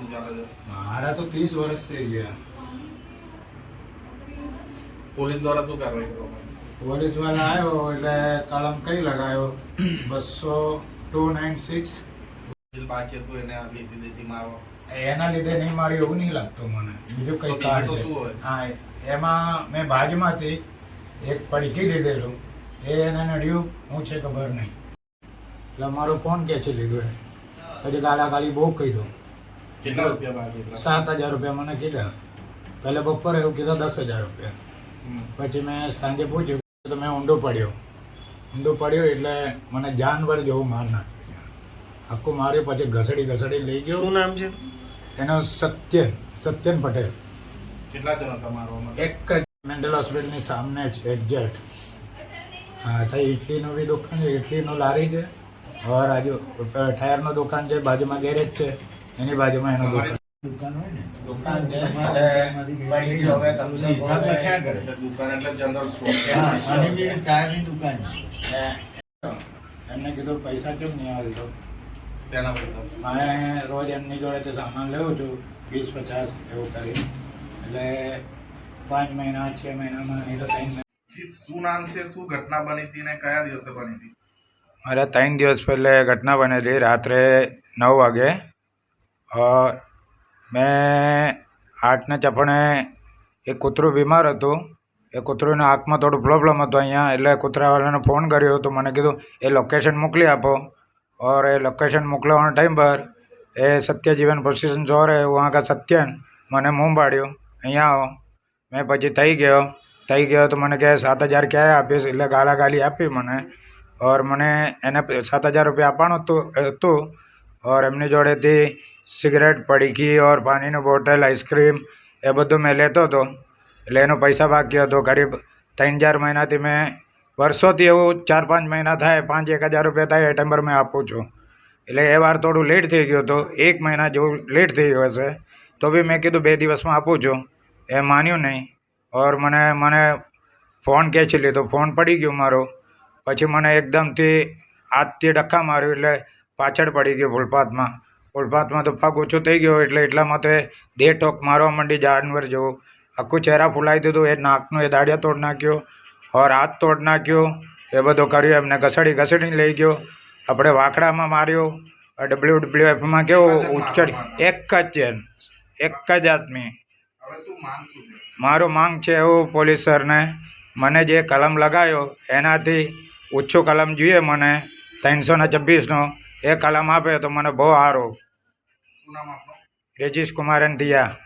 વર્ષથી ચાલે છે? મારા તો ત્રીસ વર્ષ થઈ ગયા. પોલીસ દ્વારા શું કાર્યવાહી કરવામાં પોલીસવાળા આવ્યો એટલે કલમ કઈ લગાવ્યો બસો ટુ નાઇન સિક્સ. બાકી હતું એને લીધી દીધી મારો એના લીધે નહીં મારી એવું નહીં લાગતું મને. બીજું કઈ કારણ છે. શું હોય? હા એમાં મેં બાજમાંથી એક પડકી લીધેલું. એ એને નડ્યું. હું છે ખબર નહીં. એટલે મારો ફોન કે છે લીધો એ. પછી ગાલા ગાલી બહુ કીધું કેટલા રૂપિયા સાત હજાર રૂપિયા મને કીધા. પહેલે બપોરે એવું કીધું દસ હજાર રૂપિયા. પછી મેં સાંજે પૂછ્યું તો મેં ઊંડો પડ્યો. ઊંડો પડ્યો એટલે મને જાનવર જેવું માર નાખ્યું આખું માર્યું પછી ઘસડી ઘસડી લઈ ગયો. શું નામ છે? એનો સત્યન સત્યન પટેલ. કેટલા જણા તમારો એક જ મેન્ટલ હોસ્પિટલની સામે જ એક્ઝેક્ટ. હા તો ઇટલીનું બી દુકાન છે ઇટલીનું લારી છે. હવે રાજુ ટાયરનું દુકાન છે બાજુમાં ગેરેજ છે. એની બાજુમાં એનો દુકાન. દુકાન છે પડી હવે તમને હિસાબ લખ્યા કરે. દુકાન એટલે જનરલ સ્ટોર હા, શનિની ટાયરની દુકાન. એમને કીધું પૈસા કેમ નહીં આવતો શેના પૈસા? મારે રોજ એમની જોડેથી સામાન લેવું છું વીસ પચાસ એવું કરી એટલે પાંચ મહિના છ મહિનામાં નહીં તો ત્રણ મહિના. શું નામ છે શું ઘટના બની હતી ને કયા દિવસે બની હતી? મારે ત્રણ દિવસ પહેલે ઘટના બનેલી. રાત્રે નવ વાગે મેં હાર્ટના ચાપાને એક કૂતરું બીમાર હતું. એ કૂતરાંના આંખમાં થોડું પ્રોબ્લમ હતો અહીંયા, એટલે કૂતરાવાળાને ફોન કર્યો તો મને કીધું, એ લોકેશન મોકલી આપો. ઓર એ લોકેશન મોકલવાના ટાઈમ પર એ સત્યજીવન પ્રોસેશન જોર હે વહાં કા સત્યન, મને મોં અહીંયા આવો. મેં પછી થઈ ગયો. થઈ ગયો તો મને કહે, સાત હજાર ક્યારે આપીશ? એટલે ગાલાગાલી આપી મને. ઓર મને એને સાત હજાર રૂપિયા આપવાનું હતું હતું. ઓર એમની જોડેથી સિગરેટ પડીકી ઓર પાણીની બોટલ, આઈસ્ક્રીમ એ બધું મેં લેતો હતો. એટલે એનો પૈસા બાકી હતો. કરીબ ત્રણ ચાર મહિનાથી મેં વર્ષોથી એવું ચાર પાંચ મહિના થાય પાંચ એક હજાર રૂપિયા થાય, એ ટાઈમ મેં આપું છું. એટલે એ વાર થોડું લેટ થઈ ગયું હતું. એક મહિના જેવું લેટ થઈ ગયું હશે. તો બી મેં કીધું બે દિવસમાં આપું છું. એ માન્યું નહીં. ઓર મને મને ફોન ખેંચી લીધો. ફોન પડી ગયો મારો. પછી મને એકદમથી હાથથી ડખા માર્યું. એટલે પાછળ પડી ગયું ફૂલપાથમાં. ફૂલપાથમાં તો પગ ઓછો થઈ ગયો એટલે એટલામાં તો એ દેહ ટોક મારવા માંડી જાનવર જેવો. આખું ચહેરા ફૂલાઈ દીધું એ નાકનું એ દાડિયા તોડ નાખ્યો ઓર હાથ તોડ નાખ્યો એ બધું કર્યું એમને ઘસડી ઘસડીને લઈ ગયો. આપણે વાકડામાં માર્યો. ડબલ્યુ ડબલ્યુ એફમાં કેવો ઉચકડી એક જ છે એક જ આદમી. મારું માંગ છે એવું પોલીસ સરને મને જે કલમ લગાવ્યો એનાથી ઓછો કલમ જોઈએ મને ત્રણસો ને છવ્વીસનો. એ કલમ આપે તો મને બહુ સારું. રેજીશ કુમાર દિયા